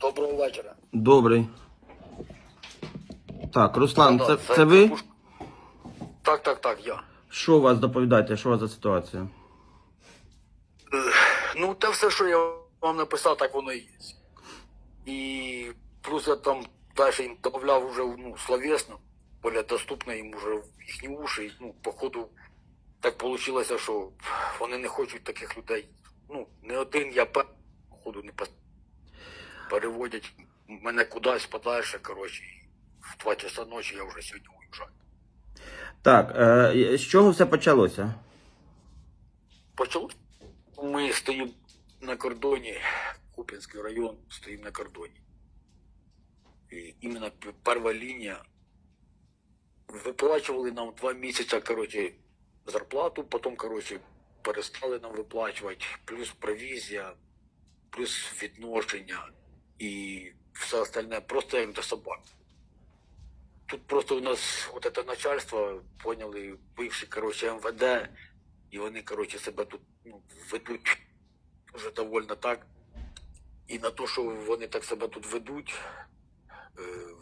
Доброго вечора. Добрий. Так, Руслан, це, це ви? Пуш- Так, так, так, я. Що у вас доповідаєте? Що у вас за ситуація? Ну, те все, що я вам написав, так воно і є. І плюс я там далі їм додавав вже ну, словесно, більш доступно їм вже в їхні уші. І, Ну, походу, так вийшло, що вони не хочуть таких людей. Ну, не один я пе- походу не пос- переводять мене кудись подальше, коротше. В 2 часа ночі я вже сьогодні уїжджаю. Так, е, з чого все почалося? Почалось. Ми стоїмо на кордоні, Куп'янський район, стоїмо на кордоні. І іменно перша лінія. Виплачували нам два місяці, коротше, зарплату, потім, коротше, перестали нам виплачувати, плюс провізія, плюс відношення і все остальне, просто як до собак. Тут просто у нас от це начальство, поняли, бивши, коротше, МВД, і вони, коротше, себе тут ну, ведуть вже довольно так. І на те, що вони так себе тут ведуть,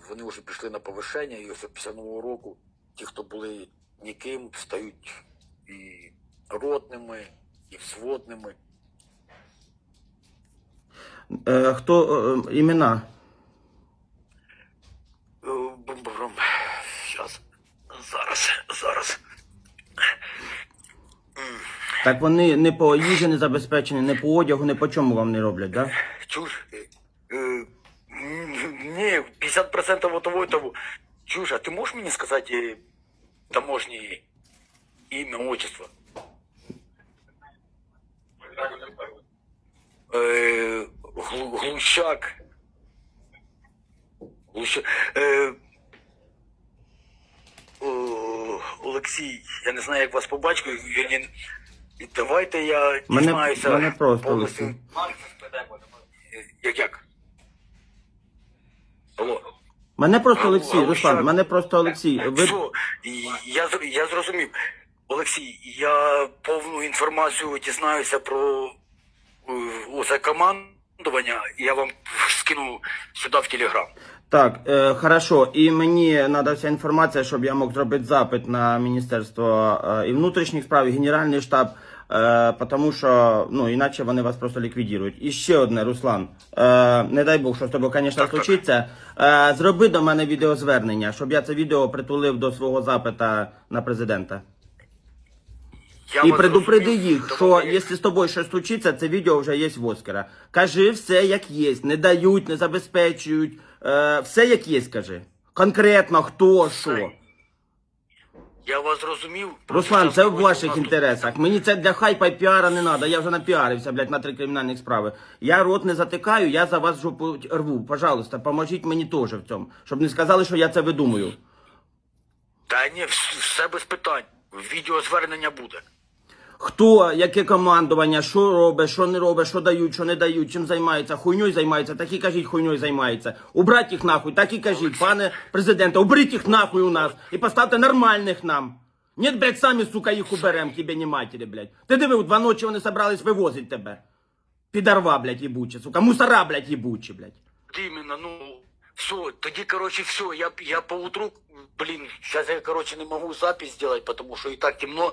вони вже пішли на повишення, і ось після Нового року ті, хто були ніким, стають і ротними, і взводними. Е, хто е, імена? Е, Бум-бум. Щас. Зараз, зараз. Так вони не по їжі не забезпечені, не по одягу, не по чому вам не роблять, да? Чуж? Е, е, Ні, 50% того і того. Чуж, а ти можеш мені сказати е, таможні ім'я, отчество? Е, Глу- Глущак. Глущак. Е, о, Олексій, я не знаю, як вас по батьку. Вірні, давайте я Мене- дізнаюся. мене просто повністю. Олексій. Е, Як як? Алло. Мене просто Олексій, Руслан, мене просто Олексій. Ви... Що? І Я, зр- я зрозумів. Олексій, я повну інформацію дізнаюся про е, і я вам скину сюди в Телеграм. Так, е, хорошо. І мені треба вся інформація, щоб я мог зробити запит на Міністерство е, і внутрішніх справ, і Генеральний штаб, е, тому що ну, іначе вони вас просто ліквідують. І ще одне, Руслан. Е, не дай Бог, що з тобою, звісно, случиться. Е, зроби до мене відеозвернення, щоб я це відео притулив до свого запита на президента. Я І вас предупреди зрозумів. їх, що якщо з тобою щось случиться, це відео вже є в Оскара. Кажи все як є, не дають, не забезпечують. Е, все як є, скажи. Конкретно хто, що. Я вас зрозумів. Руслан, це в ваших інтересах. Мені це для хайпа і піара не треба. Я вже напіарився, блядь, на три кримінальних справи. Я рот не затикаю, я за вас жопу рву. Пожалуйста, поможіть мені теж в цьому. Щоб не сказали, що я це видумую. Та ні, вс- все без питань. Відеозвернення буде. Хто, яке командування, що робить, що не робить, що дають, що не дають, чим займається, хуйньою займається, так і кажіть, хуйньою займається. Убрать їх нахуй, так і кажіть, пане президенте, уберіть їх нахуй у нас і поставте нормальних нам. Нет, блядь, самі, сука, їх уберем, тебе не матері, блядь. Ти диви, у два ночі вони собрались вивозити тебе. Підарва, блядь, їбуче, сука, мусора, блядь, їбучі, блядь. Іменно, ну, все, тоді, короче, все, я, я поутру, блин, сейчас я, короче, не могу запись сделать, потому что и так темно.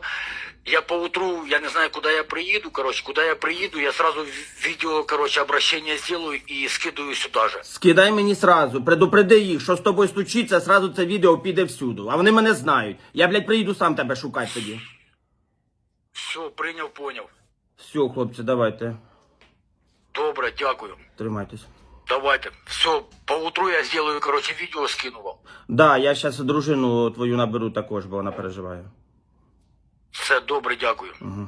Я поутру, я не знаю, куда я приеду, короче, куда я приеду, я сразу ви- видео, короче, обращение сделаю и скидываю сюда же. Скидай мені сразу, предупреди їх, що з тобою стучиться, сразу це відео піде всюду. А вони мене знають. Я, блядь, приїду сам тебе шукати тоді. Все, принял, понял. Все, хлопці, давайте. Добре, дякую. Тримайтесь давайте. Все, поутру я сделаю, короче, видео скину вам. Да, я сейчас дружину твою наберу також, бо вона переживає. Все добре, дякую. Угу.